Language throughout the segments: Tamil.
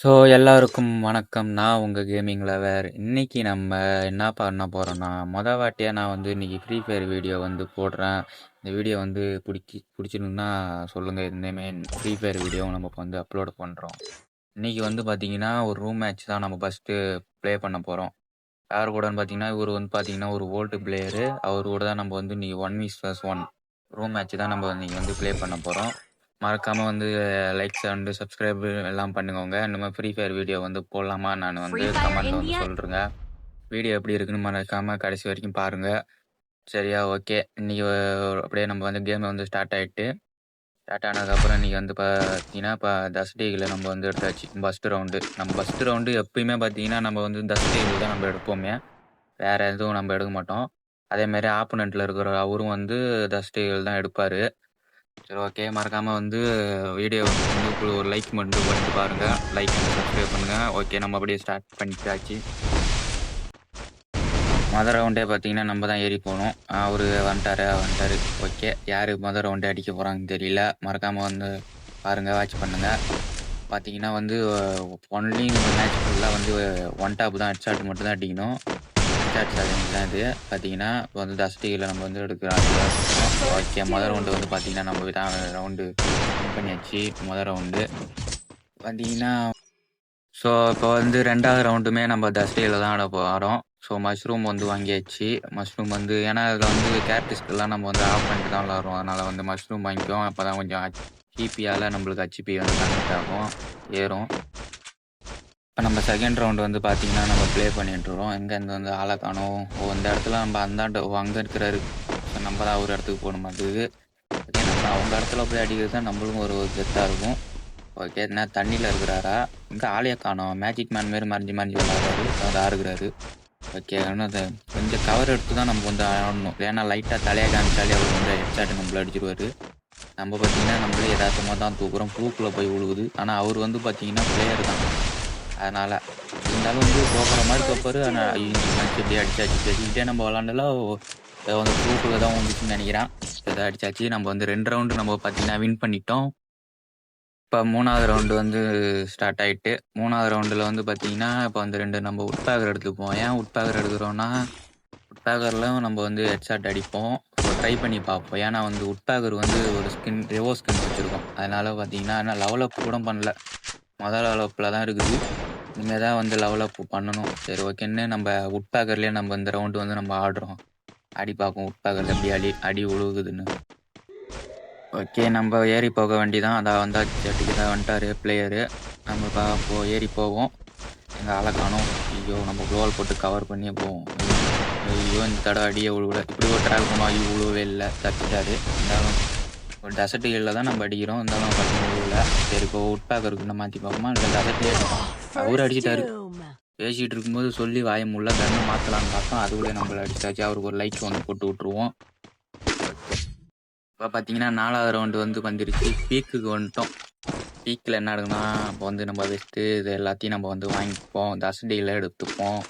ஸோ எல்லாருக்கும் வணக்கம். நான் உங்கள் கேமிங் லவர். இன்றைக்கி நம்ம என்ன பண்ண போகிறோன்னா மொதல் வாட்டியாக நான் வந்து இன்றைக்கி ஃப்ரீ ஃபயர் வீடியோ வந்து போடுறேன். இந்த வீடியோ வந்து பிடிச்சி புடிச்சிருந்ததுன்னா சொல்லுங்கள் இனிமே ஃப்ரீ ஃபயர் வீடியோ நம்ம வந்து அப்லோட் பண்ணுறோம் இன்றைக்கி வந்து பார்த்தீங்கன்னா, ஒரு ரூம் மேட்ச் தான் நம்ம ஃபஸ்ட்டு ப்ளே பண்ண போகிறோம் யார் கூடன்னு பார்த்தீங்கன்னா, இவர் வந்து பார்த்தீங்கன்னா, ஒரு ஓல்டு பிளேயரு. அவர் கூட தான் நம்ம வந்து ஒன் 1 விஸ் 1 ரூம் மேட்ச் தான் நம்ம இன்றைக்கி வந்து ப்ளே பண்ண போகிறோம் மறக்காம வந்து லைக்ஸ் அண்ட் சப்ஸ்கிரைப் எல்லாம் பண்ணுங்கோங்க. இந்த மாரி ஃப்ரீ ஃபயர் வீடியோ வந்து போடலாமா என்னான்னு வந்து கமெண்ட்ல வந்து. சொல்றுங்க. வீடியோ எப்படி இருக்குன்னு மறக்காம கடைசி வரைக்கும் பாருங்க. சரியா? ஓகே. இன்னைக்கு அப்படியே நம்ம வந்து கேம் வந்து ஸ்டார்ட் ஆயிட்டு, ஸ்டார்ட் ஆனதுக்கப்புறம் இன்னைக்கு வந்து பார்த்தீங்கன்னா, இப்ப டஸ்ட் ஈகிள நம்ம வந்து எடுத்தாச்சு. First round. நம்ம ஃபர்ஸ்ட் ரவுண்டு எப்பயுமே பார்த்தீங்கன்னா, நம்ம வந்து டஸ்ட் ஈகிள் தான் நம்ம எடுப்போமே. வேற எதுவும் நம்ம எடுக்க மாட்டோம். அதே மாரி ஆப்போனன்ட்ல இருக்கிற அவரும் வந்து டஸ்ட் ஈகிள் தான் எடுப்பாரு. சரி ஓகே. மறக்காமல் வந்து வீடியோ வந்து ஒரு லைக் மட்டும் பண்ணிட்டு பாருங்கள் லைக் அண்ட் சப்ஸ்கிரைப் பண்ணுங்கள் ஓகே நம்ம அப்படியே ஸ்டார்ட் பண்ணிட்டாச்சு. மதர் ரவுண்டே பார்த்தீங்கன்னா, நம்ம தான் ஏறி போகணும் அவர் வந்துட்டாரு வந்துட்டாரு. ஓகே. யார் மதர் ரவுண்டே அடிக்க போகிறாங்கன்னு தெரியல. மறக்காமல் வந்து பாருங்கள் வாட்ச் பண்ணுங்கள் பார்த்தீங்கன்னா வந்து ஒன்லி மேட்ச் ஃபுல்லாக வந்து ஒன் டாப் தான் ஹெட்ஷாட் மட்டும் தான் அடிக்கணும். ஹெட்ஷாட் சேலஞ்ச் தான் இது. பார்த்தீங்கன்னா, இப்போ வந்து டஸ்ட் நம்ம வந்து எடுக்கிறோம். ஓகே. முதல் ரவுண்டு வந்து பார்த்தீங்கன்னா, நம்ம தான் ரவுண்டு வின் பண்ணியாச்சு. முதல் ரவுண்டு. பார்த்தீங்கன்னா ஸோ இப்போ வந்து ரெண்டாவது ரவுண்டுமே நம்ம டஸ்ட் தான் ஆட போகிறோம் ஸோ மஷ்ரூம் வந்து வாங்கியாச்சு. மஷ்ரூம் வந்து ஏன்னா அதில் வந்து கேரக்டரிஸ்டிக்லாம் நம்ம வந்து ஆஃப் பண்ணிட்டு தான் விளாடுவோம் அதனால் வந்து மஷ்ரூம் வாங்கிவோம் அப்போ தான் கொஞ்சம் ஹிபியால் நம்மளுக்கு அச்சிபி வந்து கனெக்ட் ஆகும். ஏறும். இப்போ நம்ம செகண்ட் ரவுண்ட் வந்து பார்த்தீங்கன்னா, நம்ம ப்ளே பண்ணிட்டுருவோம் எங்கேருந்து வந்து ஆளை காணும் ஓ! இந்த இடத்துல நம்ம அந்தாண்ட ஓ! இருக்கிற இருக்கிறாரு. நம்ம தான் ஒரு இடத்துக்கு போக மாட்டேங்குது. ஓகே. நம்ம அவங்க இடத்துல போய் அடிக்கிறது தான் நம்மளுக்கும் ஒரு கெத்தாக இருக்கும். ஓகே. என்ன தண்ணியில் இருக்கிறாரா? இங்கே ஆளையே காணோம். மேஜிக் மேன் மாரி மறைஞ்சு மறைஞ்சு விளாடுறாரு அவர் ஆறுகிறாரு ஓகே. அதை கொஞ்சம் கவர் எடுத்து தான் நம்ம வந்து ஆடணும். ஏன்னா லைட்டாக தலையாக காமிச்சாலே அவர் வந்து ஹெட்ஷாட்டு நம்மள அடிச்சிருவார் நம்ம பார்த்தீங்கன்னா, நம்மளே எதார்த்தமாக தான் தூக்குறோம். ப்ளூக்கில் போய் விழுகுது. ஆனால் அவர் வந்து பார்த்தீங்கன்னா, பிளேயர் தான். அதனால் இருந்தாலும் வந்து போகிற மாதிரி தோப்பாரு. ஆனா இந்த மேட்ச் எப்படியோ அடிச்சாச்சு. பேசிக்கிட்டே நம்ம விளாண்டலாம் வந்து ப்ரூஃபில் தான் வந்துச்சுன்னு நினைக்கிறேன் இதை அடிச்சாச்சு. நம்ம வந்து ரெண்டு ரவுண்டு நம்ம பார்த்தீங்கன்னா, வின் பண்ணிட்டோம். இப்போ மூணாவது ரவுண்டு வந்து ஸ்டார்ட் ஆயிட்டு, மூணாவது ரவுண்டில் வந்து பார்த்தீங்கன்னா, இப்போ வந்து ரெண்டு நம்ம உட்பேக்கர் எடுத்துப்போம். ஏன் உட்பேக்கர் எடுக்கிறோம்னா, உட்பேக்கர்லயும் நம்ம வந்து ஹெட்ஷாட் அடிப்போம். ட்ரை பண்ணி பார்ப்போம். ஏன்னா வந்து உட்பேக்கர் வந்து ஒரு ஸ்கின் ரெவோ ஸ்கின் வச்சுருக்கோம் அதனால் பார்த்தீங்கன்னா, என்ன லெவலப் கூட பண்ணல. முதல் லெவலப்பில் தான் இருக்குது. இனிமேல் தான் வந்து லெவலப் பண்ணணும். சரி ஓகேன்னு நம்ம உட்பேக்கர்லேயே நம்ம இந்த ரவுண்டு வந்து நம்ம ஆடுறோம். அடி பார்க்கும் உட்பேக்கர்ல எப்படி அடி அடி உழுகுதுன்னு ஓகே. நம்ம ஏறி போக வேண்டிதான் அதான் வந்தால் சட்டிக்கு தான் வந்துட்டாரு பிளேயரு. நம்ம பா போ ஏறி போவோம். எங்கள் ஆளை காணும் ஐயோ! நம்ம கோல் போட்டு கவர் பண்ணியே போவோம். ஐயோ! இந்த தடவை அடியே விழுகல. இப்படி ஒரு ட்ராவல் பண்ணோம். ஐயோ! உழுவே இல்லை தப்பிட்டாரு இருந்தாலும் ஒரு டெசர்ட் ஈகிள்ல தான் நம்ம அடிக்கிறோம். இருந்தாலும் டக்குனு உழுவல சரி இப்போ உட்பேக்கருக்கு மாற்றி பார்ப்போமா? இல்லை டெசர்ட்லயே அவர் அடிச்சிட்டாரு. பேசிட்டு இருக்கும்போது சொல்லி வாய மூடல. கன்ன மாத்தலாம்னு பார்த்தோம். அதுக்குள்ளயே நம்மள அடிச்சாச்சு. அவருக்கு ஒரு லைக் ஒண்ணு போட்டு விட்டுருவோம். இப்ப பார்த்தீங்கன்னா, 4வது ரவுண்டு வந்து வந்துருச்சு. பீக்குக்கு வந்துட்டோம். பீக்ல என்ன நடக்குதுன்னா, இப்போ வந்து நம்ம வெஸ்ட்டு இது எல்லாத்தையும் நம்ம வந்து வாங்கிப்போம். ஈகிள எடுத்துப்போம்.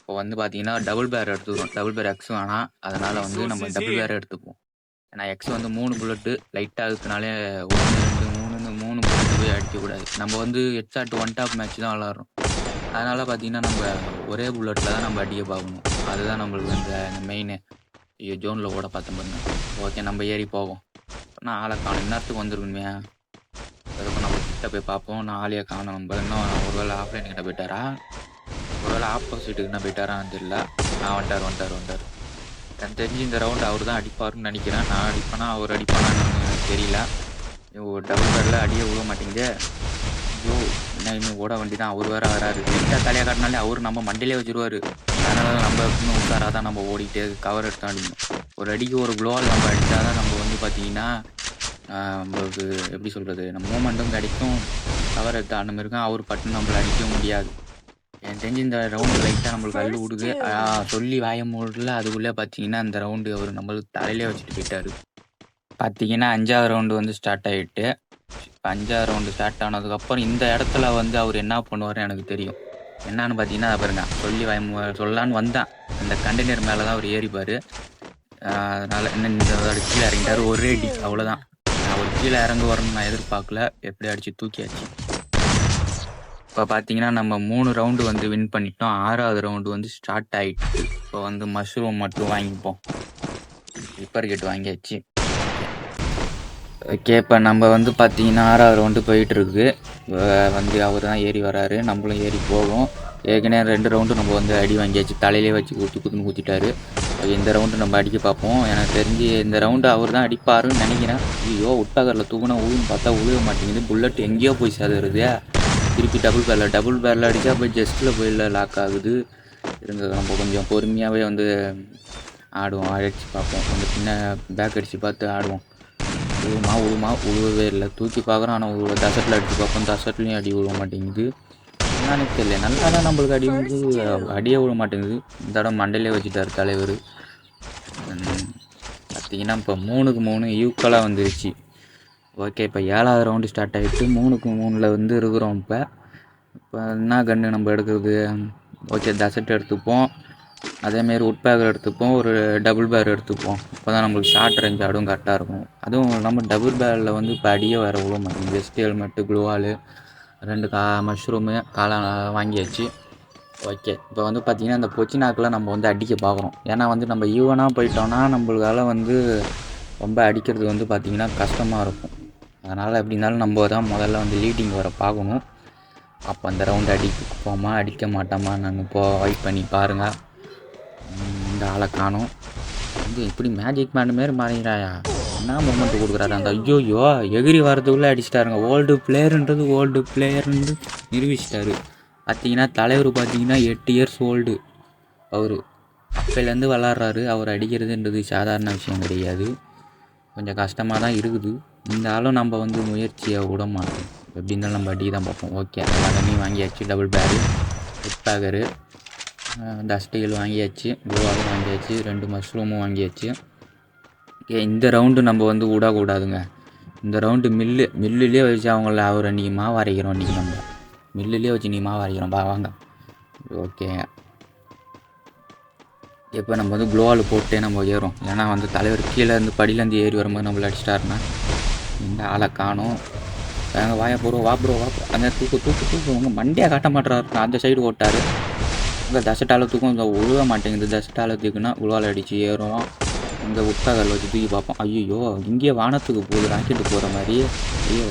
இப்போ வந்து பார்த்தீங்கன்னா, டபுள் பேர் எடுத்துக்கிறோம். டபுள் பேர் எக்ஸ் வேணாம். அதனால வந்து நம்ம டபுள் பேரே எடுத்துப்போம். ஏன்னா எக்ஸ் வந்து 3 புல்லட்டு லைட்டா அழுத்துனாலே 1, 2, 3ன்னு 3 புல்லட் போய் அடிக்கக்கூடாது. நம்ம வந்து ஹெட்ஷாட் ஒன் டாப் மேட்ச் தான் விளாடுறோம். அதனால் பார்த்தீங்கன்னா, நம்ம ஒரே புல்லட்டில் தான் நம்ம அடிக்க பார்க்கணும். அதுதான் நம்மளுக்கு இந்த மெயினு. ஐயோ! ஜோனில் ஓட பார்த்தோம் பாருங்க. ஓகே. நம்ம ஏறி போவோம். நான் ஆளை காணும் இந்நேரத்துக்கு வந்துருக்குமே அதுக்கு நம்ம கிட்ட போய் பார்ப்போம். நான் ஆளையை காணும் நம்ம இன்னும் ஒருவேளை ஆஃப்லைன் கிட்ட போயிட்டாரா? ஒருவேளை ஆப்போசிட்டுக்கு என்ன போயிட்டாரான்னு தெரியல. நான் வந்துட்டார் வந்துட்டார் வந்தார் எனக்கு தெரிஞ்சு இந்த ரவுண்ட் அவர் தான் அடிப்பார்னு நினைக்கிறேன் நான் அடிப்பேனா, அவர் அடிப்பானான்னு எனக்கு தெரியல. ஐயோ! டபுள் பேர்ல அடியே விழ மாட்டேங்குது ஐயோ! என்ன இன்னும் ஓட வேண்டியதான். அவரு வேற வராரு. லைட்டா தலைய காட்டினாலே அவரு நம்ம மண்டையிலே வச்சுருவாரு. அதனால நம்ம இன்னும் உஷாரா தான் நம்ம ஓடிட்டே கவர் எடுத்து அடிக்கணும். ஒரு அடிக்கு ஒரு குளோவால் நம்ம அடிச்சா தான் நம்ம வந்து பார்த்தீங்கன்னா, நம்மளுக்கு எப்படி சொல்றது? நம்ம மூவ்மெண்ட்டும் கிடைக்கும். கவர் எடுத்து மாரி இருக்கும். அவரு பட்டுன்னு நம்மள அடிக்கவும் முடியாது. எனக்கு தெரிஞ்சு இந்த ரவுண்டு லைட்டா நம்மளுக்கு அள்ளு விடுது. சொல்லி வாய மூடல. அதுக்குள்ளே பார்த்தீங்கன்னா, இந்த ரவுண்டு அவரு நம்மளுக்கு தலையிலே வச்சுட்டு போயிட்டாரு. பார்த்தீங்கன்னா, 5வது ரவுண்டு வந்து ஸ்டார்ட் ஆயிட்டு, அஞ்சாறு ரவுண்டு ஸ்டார்ட் ஆனதுக்கப்புறம் இந்த இடத்துல வந்து அவர் என்ன பண்ணுவாருன்னு எனக்கு தெரியும். என்னன்னு பார்த்தீங்கன்னா, பாருங்க. சொல்லி வாய மூ சொல்லலான்னு அந்த கண்டெய்னர் மேலே தான் அவர் ஏறிப்பார் அதனால் அதனால இந்த கீழே இறங்கிட்டார் இறங்கிட்டாரு. ஒரே அடி. அவ்வளோதான். அவர் கீழே இறங்க வரணும்னு நான் எதிர்பார்க்கல. எப்படி அடிச்சு தூக்கியாச்சு. இப்போ பார்த்தீங்கன்னா நம்ம மூணு ரவுண்டு வந்து வின் பண்ணிட்டோம் ஆறாவது ரவுண்டு வந்து ஸ்டார்ட் ஆகிட்டு இப்போ வந்து மஷ்ரூம் மட்டும் வாங்கிப்போம் ரிப்பர் கேட் வாங்கியாச்சு ஓகே இப்போ நம்ம வந்து பார்த்தீங்கன்னா ஆறாவது ரவுண்டு போயிட்டுருக்கு. வந்து அவர் தான் ஏறி வராரு. நம்மளும் ஏறி போவோம். ஏற்கனவே ரெண்டு ரவுண்டு நம்ம வந்து அடி வாங்கியாச்சு. தலையிலே வச்சு குத்து குத்துன்னு ஊற்றிட்டாரு இந்த ரவுண்டு நம்ம அடிக்க பார்ப்போம் எனக்கு தெரிஞ்சு இந்த ரவுண்டு அவர் தான் அடிப்பாருன்னு நினைக்கிறேன். ஐயோ உட்பகரில் தூக்குனா உழுன்னு பார்த்தா உழுவ மாட்டேங்குது. புல்லட் எங்கேயோ போய் சேதருது. திருப்பி டபுள் பேரில் டபுள் பேரில் அடித்தா போய் ஜஸ்ட்டில் போய் லாக் ஆகுது. இருங்க நம்ம கொஞ்சம் பொறுமையாகவே வந்து ஆடுவோம். அடிச்சு பார்ப்போம் கொஞ்சம் பின்ன பேக் அடித்து பார்த்து ஆடுவோம். உழுமா உழுமா உழுவவே இல்லை. தூக்கி பார்க்குறோம் ஆனால் உழுவ தசட்டில் அடித்து பார்ப்போம். தசட்லேயும் அடி விழுவ மாட்டேங்குது. என்னன்னு தெரியல. நல்லா தான் நம்மளுக்கு அடி வந்து அடியே விழ மாட்டேங்குது. இந்த தடவை மண்டையிலே வச்சுட்டார் தலைவர். பார்த்தீங்கன்னா இப்போ மூணுக்கு மூணு யூக்கலாக வந்துருச்சு. ஓகே இப்போ ஏழாவது ரவுண்டு ஸ்டார்ட் ஆகிட்டு மூணுக்கு மூணில் வந்து இருக்கிறோம் இப்போ. இப்போ என்ன கன்று நம்ம எடுக்கிறது? ஓகே தசட்டு எடுத்துப்போம். அதேமாரி உட்பேக்கர் எடுத்துப்போம் ஒரு டபுள் பேர் எடுத்துப்போம். அப்போ தான் நம்மளுக்கு ஷார்ட் ரேஞ்ச் ஆடும் கரெக்டாக இருக்கும். அதுவும் நம்ம டபுள் பேரில் வந்து இப்போ அடியே வேறு விட மாட்டேங்குது. வெஸ்ட் ஹெல்மெட்டு க்ளூவாலு ரெண்டு கா மஷ்ரூமு காளான் வாங்கியாச்சு. ஓகே இப்போ வந்து பார்த்திங்கன்னா இந்த பொச்சினாக்கில் நம்ம வந்து அடிக்க பார்க்குறோம் ஏன்னா வந்து நம்ம ஈவனாக போயிட்டோம்னா நம்மளுக்கால வந்து ரொம்ப அடிக்கிறது வந்து பார்த்திங்கன்னா கஷ்டமாக இருக்கும். அதனால் எப்படி இருந்தாலும் நம்ம தான் முதல்ல வந்து லீடிங் வர பார்க்கணும். அப்போ அந்த ரவுண்டு அடிப்போமா அடிக்க மாட்டோமா நாங்கள் இப்போ வெயிட் பண்ணி பாருங்கள் இந்த ஆளை காணும். வந்து இப்படி மேஜிக் மேன் மாரி மாறிக்கிறாயா என்ன மூமெண்ட் கொடுக்குறாரு அந்த ஐயோயோ எகிரி வரதுக்குள்ளே அடிச்சிட்டாருங்க. Old பிளேயருன்றது old பிளேயர்ன்றது நிரூபிச்சிட்டாரு. பார்த்தீங்கன்னா தலைவர் பார்த்தீங்கன்னா எட்டு இயர்ஸ் ஓல்டு அவர் அப்போலேருந்து விளாட்றாரு அவர் அடிக்கிறதுன்றது சாதாரண விஷயம் கிடையாது. கொஞ்சம் கஷ்டமாக தான் இருக்குது. இருந்தாலும் நம்ம வந்து முயற்சியை விட மாட்டோம். எப்படி இருந்தாலும் நம்ம அடிக்க தான் பார்ப்போம். ஓகே எல்லாமே வாங்கியாச்சு டபுள் பேரு ஹிட் பேக்கரு டஸ்டைல் வாங்கியாச்சு குளோவாலும் வாங்கியாச்சு ரெண்டு மஷ்ரூமும் வாங்கியாச்சு. இந்த ரவுண்டு நம்ம வந்து விடக்கூடாதுங்க. இந்த ரவுண்டு மில்லு மில்லுலேயே வச்சு அவங்கள அவர் அன்றைக்கி மாவு அரைக்கிறோம் இன்றைக்கி நம்ம. மில்லுலேயே வச்சு இன்றைக்கி மாவு அரைக்கிறோம். பா வாங்க. ஓகே. இப்போ நம்ம வந்து க்ளோவால் போட்டே நம்ம ஏறும் ஏன்னா வந்து தலைவர் கீழே இருந்து படியிலேருந்து ஏறி வரும்போது நம்மளை அடிச்சிட்டாருன்னா இந்த ஆளை காணும். வாங்க வாயா போகிறோம் வா ப்ரோ அந்த தூக்கு தூக்கு தூக்கு. உங்கள் மண்டியாக காட்ட மாட்டுறாரு அந்த சைடு ஓட்டாரு. இந்த தசட்டால தூக்கம் இந்த உழுவ மாட்டேங்குது. தசட்டால தூக்குனா உழுவால் அடித்து ஏறும். இந்த உட்காகல் வச்சு தூக்கி பார்ப்போம். ஐயோ இங்கேயே வானத்துக்கு போகுது. ராக்கெட்டு போகிற மாதிரி. ஐயோ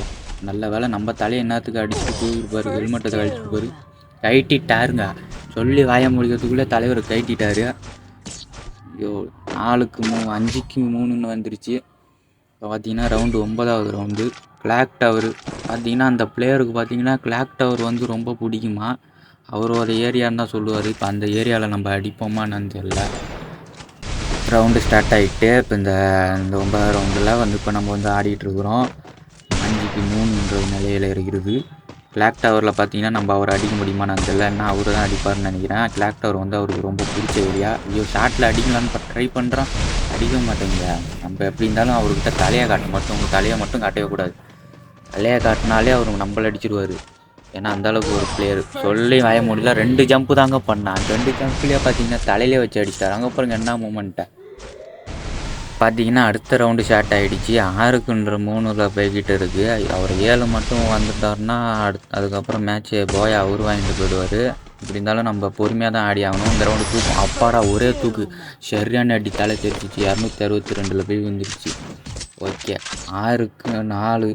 நல்ல வேலை நம்ம தலையை என்னத்துக்கு அடிச்சுட்டு போயிருப்பாரு ஹெல்மெட்டை அடிச்சுட்டு போரு. கைட்டிட்டாருங்க சொல்லி வாய முடிக்கிறதுக்குள்ளே தலைவர் கைட்டிட்டாரு ஐயோ நாலுக்கு மூணு அஞ்சுக்கு மூணுன்னு வந்துருச்சு. இப்போ பார்த்தீங்கன்னா ரவுண்டு ஒன்பதாவது ரவுண்டு கிளாக் டவர் பார்த்தீங்கன்னா அந்த பிளேயருக்கு பார்த்தீங்கன்னா கிளாக் டவர் வந்து ரொம்ப பிடிக்குமா? அவர் ஒரு ஏரியான்னு தான் சொல்லுவார். இப்போ அந்த ஏரியாவில் நம்ம அடிப்போமான்னு தெரியல. ரவுண்டு ஸ்டார்ட் ஆகிட்டு இப்போ இந்த இந்த ஒன்பதாவது ரவுண்டில் வந்து இப்போ நம்ம வந்து ஆடிட்டுருக்குறோம் அஞ்சுக்கு மூணுன்ற நிலையில் இருக்கிறது கிளாக் டவரில் பார்த்தீங்கன்னா நம்ம அவரை அடிக்க முடியுமான்னு தெரியல. என்ன அவர் தான் அடிப்பார்னு நினைக்கிறேன். கிளாக் டவர் வந்து அவருக்கு ரொம்ப பிடிச்ச ஏரியா ஐயோ ஷார்ட்டில் அடிக்கலான்னு ட்ரை பண்ணுறான் அடிக்க மாட்டேங்க. நம்ம எப்படி இருந்தாலும் அவர்கிட்ட தலையை காட்ட மட்டும் உங்கள் தலையை மட்டும் காட்டவே கூடாது. தலையை காட்டினாலே அவர் நம்மளை அடிச்சிருவார். ஏன்னா அந்த அளவுக்கு ஒரு பிளேயர் சொல்லி வய முடியல ரெண்டு ஜம்ப்பு தாங்க பண்ணான் ரெண்டு ஜம்ப்லேயே பார்த்தீங்கன்னா தலையிலே வச்சு அடிச்சிட்டார். அங்கே பாருங்க என்ன மூமெண்ட்டை பார்த்தீங்கன்னா அடுத்த ரவுண்டு ஷார்ட் ஆகிடுச்சு ஆறுக்குன்ற மூணில் போய்கிட்டு இருக்குது அவர் ஏழு மட்டும் வந்துட்டாருன்னா அடுத் அதுக்கப்புறம் மேட்ச்சு போயா அவர் வாங்கிட்டு போயிடுவார். இப்படி இருந்தாலும் நம்ம பொறுமையாக தான் ஆடி ஆகணும். இந்த ரவுண்டு தூக்கும் அப்பாடா ஒரே தூக்கு. சரியான அடி தலை தெரிச்சிச்சு இரநூத்தி அறுபத்தி ரெண்டில் போய் வந்துருச்சு ஓகே ஆறுக்கு நாலு.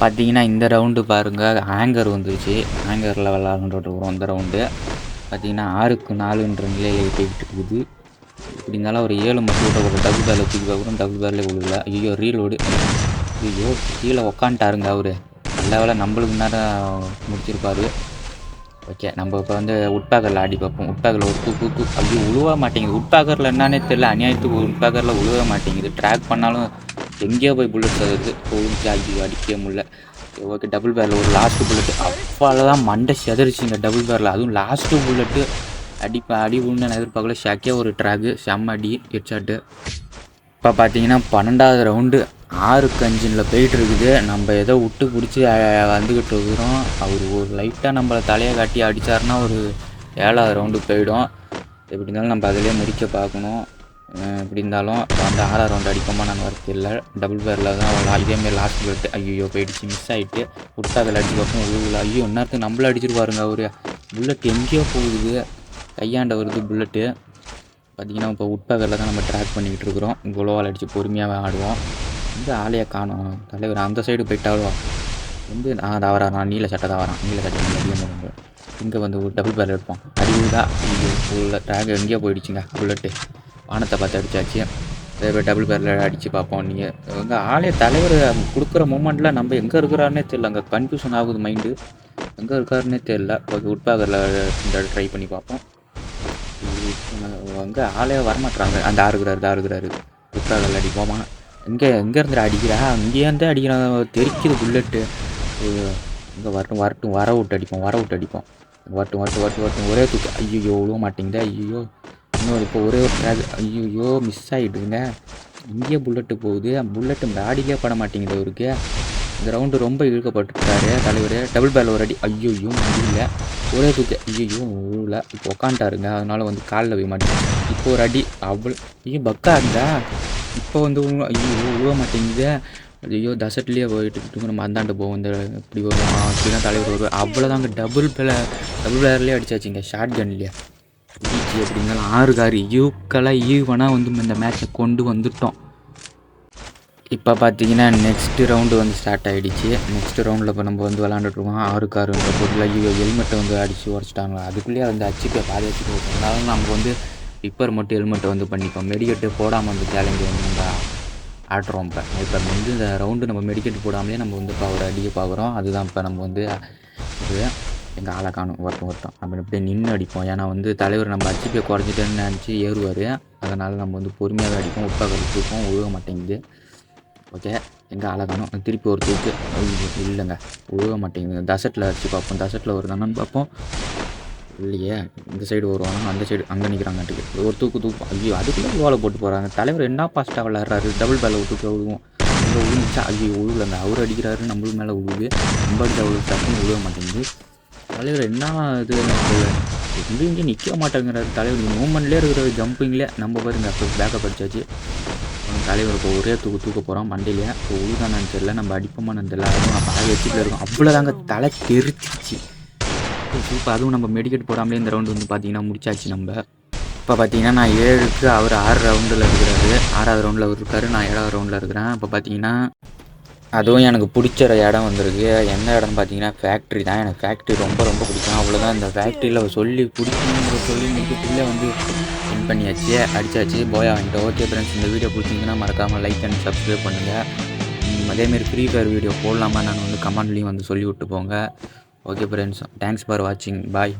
பார்த்தீங்கன்னா இந்த ரவுண்டு பாருங்கள் ஆங்கர் வந்துருச்சு. ஆங்கரில் விளாண்டுட்டு இந்த ரவுண்டு பார்த்தீங்கன்னா ஆறுக்கு நாலுன்ற நிலையில் போய்கிட்டு இருக்குது. இப்படி இருந்தாலும் ஒரு ஏழு மட்டும் விட்ட ஒரு டபுள் பேரில் தூக்கி பார்க்குறோம் டபுள் பேரில் விழுகல. ஐயோ ரீலோடு ஐயோ கீழே உக்காந்துட்டாருங்க அவர். நல்ல வேலை நம்மளுக்கு நேரம் முடிச்சிருப்பார். ஓகே நம்ம இப்போ வந்து உட்பேக்கரில் ஆடி பார்ப்போம். உட்பேக்கரில் ஒரு தூக்கு தூக்கு. உழுவ மாட்டேங்குது. உட்பேக்கரில் என்னன்னே தெரியல. அநியாயத்துக்கு உட்பேக்கரில் உழுவ மாட்டேங்குது. ட்ராக் பண்ணாலும் எங்கேயோ போய் புல்லட் அது போகும் ஐயோ அடிக்கவே முடியல. ஓகே டபுள் பேரில் ஒரு லாஸ்ட்டு புல்லட்டு அப்பால தான் மண்டை செதறிச்சுங்க டபுள் பேரில் அதுவும் லாஸ்ட்டு புல்லட்டு அடி அடி விழுந்து நான் எதிர்பார்க்கல. ஷாக்கே ஒரு ட்ராக்கு செம்ம அடி ஹெட்ஷாட்டு இப்போ பார்த்தீங்கன்னா பன்னெண்டாவது ரவுண்டு ஆறுக்கு அஞ்சில் போயிட்டுருக்குது நம்ம ஏதோ விட்டு பிடிச்சி வந்துக்கிட்டு இருக்கிறோம். அவர் ஒரு லைட்டாக நம்மளை தலையை காட்டி அடித்தாருன்னா ஒரு ஏழாவது ரவுண்டு போயிடும். எப்படி இருந்தாலும் நம்ம அதிலே முடிக்க பார்க்கணும். இப்படி இருந்தாலும் அந்த ஆறாறு ரவுண்ட் அடிக்கமாக நான் வரது இல்லை டபுள் பேரில் தான் லா- இதேமாரி லாஸ்ட் பெல்ட் ஐயோ போயிடுச்சு மிஸ் ஆகிட்டு கொடுத்தா அடிச்சு பார்ப்போம். உழுவுல ஐயோ இன்னத்துக்கு நம்மள அடிச்சிருப்பாருங்க ஒரு புல்லட் எங்கேயோ போகுது. கையாண்ட வருது புல்லட்டு பார்த்தீங்கன்னா இப்போ உட்பகரில் தான் நம்ம ட்ராக் பண்ணிக்கிட்டு இருக்கிறோம். குளோவால் அடித்து பொறுமையாகவே ஆடுவோம். இந்த ஆலையை காணும். தலைவர் அந்த சைடு போயிட்டாலும் வந்து நான் தான் வரான் நான் நீல சட்டை தான் வரான் நீல சட்டை அதிகமாக இங்கே வந்து ஒரு டபுள் பேர் எடுப்போம். அடிவுதா ஐயோ ஃபுல்லாக ட்ராக் எங்கேயோ போயிடுச்சுங்க புல்லட்டு வானத்தை பார்த்து அடிச்சாச்சு. அதே டபுள் பேரில் அடித்து பார்ப்போம். நீங்கள் எங்கள் ஆலய தலைவர் கொடுக்குற மூமெண்ட்டில் நம்ம எங்கே இருக்கிறாருனே தெரியல. அங்கே கன்ஃபியூஷன் ஆகுது மைண்டு எங்கே இருக்காருன்னே தெரியல. ஓகே உட்பாகரில் இந்த ட்ரை பண்ணி பார்ப்போம். அங்கே ஆளே வரமாட்டுறாங்க அந்த ஆறுகிறாரு ஆறுகிறாரு உட்பாகரில் அடிப்போமா எங்கே எங்கேருந்து அடிக்கிறா? அங்கேருந்து அடிக்கிறான். தெரிக்குது புல்லட்டு இங்கே வரட்டும் வரட்டும். வர விட்டு அடிப்போம் வர விட்டு அடிப்போம். வரட்டும் வரட்டும் வரட்டும் வரட்டும். ஒரே தூக்கு. ஐயோ விழுவ மாட்டேங்குதா. ஐயோ இன்னொரு இப்போ ஒரே ஒரு ட்ராக் ஐயோ மிஸ் ஆகிடுதுங்க இங்கேயே புல்லட்டு போகுது. புல்லட்டு பாடிக்கே பட மாட்டேங்குது அவருக்கு. இந்த ரவுண்டு ரொம்ப இழுக்கப்பட்டுருக்காரு தலைவர். டபுள் பேல் ஒரு அடி. ஐயோயோ முடியல. ஒரே தூக்கு ஐயோ ஊழல இப்போ உக்காண்டாருங்க அதனால வந்து காலில் போய் மாட்டேங்குது. இப்போ ஒரு அடி. அவ்வளோ. ஐயோ பக்கா இருந்தா? இப்போ வந்து ஐயோ உழுவ மாட்டேங்குது. ஐயோ தசட்லேயே போயிட்டு நம்ம அந்தாண்டு போவோம் இந்த இப்படி வரும் அப்படிலாம் தலைவர் வருவார். அவ்வளோதாங்க. டபுள் பேல டபுள் பேர்லேயே அடிச்சாச்சுங்க. ஷார்ட் கன்லேயே ஜிஜி அப்படிங்கிற ஆறு காரு ஈவக்கலாக ஈவனாக வந்து இந்த மேட்சை கொண்டு வந்துட்டோம். இப்போ பார்த்தீங்கன்னா நெக்ஸ்ட் ரவுண்டு வந்து ஸ்டார்ட் ஆகிடுச்சு நெக்ஸ்ட் ரவுண்டில் இப்போ நம்ம வந்து விளாண்டுட்ருக்கோம் ஆறு காருன்ற பொருள் ஐயோ ஹெல்மெட்டை வந்து அடித்து உடச்சிட்டாங்க அதுக்குள்ளேயே வந்து அச்சுக்க பாதி அச்சுக்க வச்சிருந்தாலும் நம்ம வந்து ரிப்பேர் மட்டும் ஹெல்மெட்டை வந்து பண்ணிப்போம். மெடிக்கெட்டு போடாமல் அந்த சேலஞ்சு வந்து நம்ம ஆடுறோம் இப்போ. இப்போ வந்து இந்த ரவுண்டு நம்ம மெடிக்கெட் போடாமலே நம்ம வந்து இப்போ அவரை அடிக்க பார்க்குறோம் அதுதான் இப்போ நம்ம வந்து இது எங்கள் ஆளை காணும் ஒருத்தன் ஒருத்தன். அப்படி அப்படியே நின்று அடிப்போம். ஏன்னா வந்து தலைவர் நம்ம அச்சிப்பியை குறைஞ்சிட்டேன்னு நினச்சி ஏறுவார். அதனால் நம்ம வந்து பொறுமையாகவே அடிப்போம். உப்பா தூக்கம் ஒழுக மாட்டேங்குது. ஓகே? எங்கே ஆளை காணும். திருப்பி ஒரு தூக்கு. இல்லைங்க. ஒழுக மாட்டேங்குது. தசட்டில் அடிச்சு பார்ப்போம். தசட்டில் வருதானு பார்ப்போம். இல்லையே. இந்த சைடு வருவாங்க அந்த சைடு அங்கே நிற்கிறாங்கட்டுக்கு ஒரு தூக்கு தூக்கு. ஐயோ அதுக்குள்ளே கோலை போட்டு போகிறாங்க தலைவர் என்ன பாஸ்ட்டாக விளாட்றாரு டபுள் பேல தூக்க விழுவோம் அங்கே விழுந்துச்சா ஐயோ உழுலங்க அவர் அடிக்கிறாரு. நம்மளுக்கு மேலே உழுவு நம்ம அடிச்சா அவ்வளோ டக்குன்னு விழுக மாட்டேங்குது. தலைவர் என்ன இது எங்கே இங்கே நிற்க மாட்டேங்கிறாரு. தலைவர் மூமெண்ட்லேயே இருக்கிற ஜம்பிங்லேயே நம்ம பாருங்க அப்போ பேக்கப் அடிச்சாச்சு. தலைவர் இப்போ ஒரே தூக்கு தூக்க போகிறோம் மண்டையிலே. இப்போ உழுதானு தெரியல. நம்ம அடிப்போமான்னு தெரியல. அதுவும் நம்ம ஆக வச்சுட்டு இருக்கோம். அவ்வளோதாங்க தலை தெரிச்சிச்சு இப்போ அதுவும் நம்ம மெடிக்கெட் போடாமலே இந்த ரவுண்டு வந்து பார்த்தீங்கன்னா முடிச்சாச்சு நம்ம. இப்போ பார்த்தீங்கன்னா நான் ஏழுக்கு அவர் ஆறு ரவுண்டில் இருக்கிறாரு. ஆறாவது ரவுண்டில் அவர் இருக்காரு. நான் ஏழாவது ரவுண்டில் இருக்கிறேன். இப்போ பார்த்தீங்கன்னா அதுவும் எனக்கு பிடிச்ச இடம் வந்திருக்கு. எந்த இடம்னு பார்த்தீங்கன்னா ஃபேக்ட்ரி தான். எனக்கு ஃபேக்ட்ரி ரொம்ப ரொம்ப பிடிக்கும். அவ்வளோதான் இந்த ஃபேக்ட்ரியில் சொல்லி பிடிக்குங்கிற சொல்லி நிற்கக்குள்ளே வந்து வின் பண்ணியாச்சு. அடிச்சாச்சு. போயா வாங்கிட்டு ஓகே ஃப்ரெண்ட்ஸ் இந்த வீடியோ பிடிச்சிங்கன்னா மறக்காமல் லைக் அண்ட் சப்ஸ்கிரைப் பண்ணுங்கள் அதேமாரி ஃப்ரீ ஃபயர் வீடியோ போடலாமா? நான் வந்து கமெண்ட்லேயும் வந்து சொல்லி விட்டு போங்க. ஓகே ஃப்ரெண்ட்ஸ் தேங்க்ஸ் ஃபார் வாட்சிங் பாய்